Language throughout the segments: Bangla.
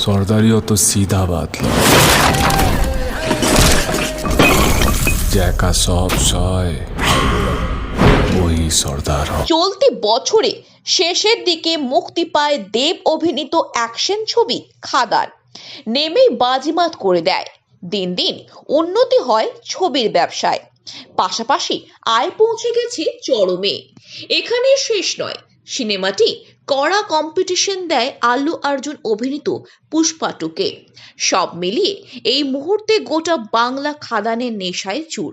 সর্দারিও তো সিধা লয় যে সব সয় ওই সর্দার চলতি বছরে শেষের দিকে মুক্তি পায় দেব অভিনীত অ্যাকশন ছবি খাদান। নেমেই বাজিমাত করে দেয়। দিন দিন উন্নতি হয় ছবির ব্যবসায়। পাশাপাশি আয় পৌঁছে গেছে চরমে। এখানে শেষ নয়। সিনেমাটি কড়া কম্পিটিশন দেয় আল্লু অর্জুন অভিনীত পুষ্পাটুকে। সব মিলিয়ে এই মুহূর্তে গোটা বাংলা খাদানের নেশায় চুর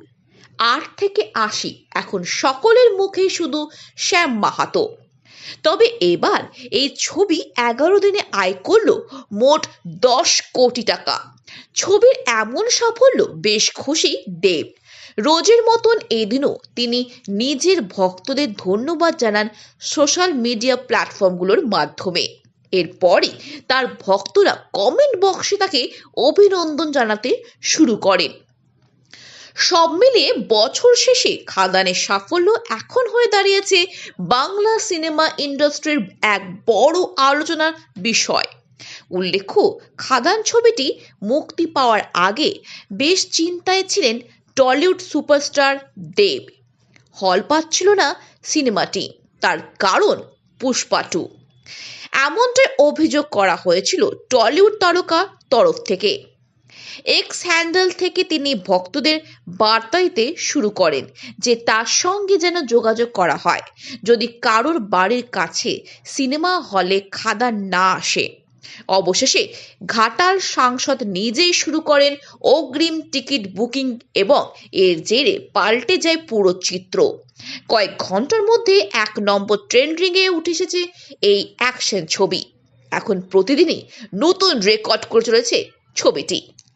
আট থেকে আশি এখন সকলের মুখে শুধু শ্যাম মাহাতো। তবে এবার এই ছবি এগারো দিনে আয় করল মোট দশ কোটি টাকা। ছবির এমন সাফল্য বেশ খুশি দেব। রোজের মতন এদিনও তিনি নিজের ভক্তদের ধন্যবাদ জানান সোশ্যাল মিডিয়া প্ল্যাটফর্মগুলোর মাধ্যমে। এরপরই তার ভক্তরা কমেন্ট বক্সে তাকে অভিনন্দন জানাতে শুরু করেন। সব মিলিয়ে বছর শেষে খাদানের সাফল্য এখন হয়ে দাঁড়িয়েছে বাংলা সিনেমা ইন্ডাস্ট্রির এক বড় আলোচনার বিষয়। উল্লেখ্য, খাদান ছবিটি মুক্তি পাওয়ার আগে বেশ চিন্তায় ছিলেন টলিউড সুপারস্টার দেব। হল পাচ্ছিল না সিনেমাটি, তার কারণ পুষ্পা টু। এমনটাই অভিযোগ করা হয়েছিল টলিউড তারকা তরফ থেকে। এক্স হ্যান্ডেল থেকে তিনি ভক্তদের বার্তা দিতে শুরু করেন যে তার সঙ্গে যেন যোগাযোগ করা হয়, যদি কারোর বাড়ির কাছে সিনেমা হলে খাদান না আসে। অবশেষে ঘাটাল সাংসদ নিজেই শুরু করেন অগ্রিম টিকিট বুকিং এবং এর জেরে পাল্টে যায় পুরো চিত্র। কয়েক ঘণ্টার মধ্যে এক নম্বর ট্রেন্ডিংয়ে উঠে এসেছে এই অ্যাকশন ছবি। এখন প্রতিদিনই নতুন রেকর্ড করে চলেছে ছবিটি।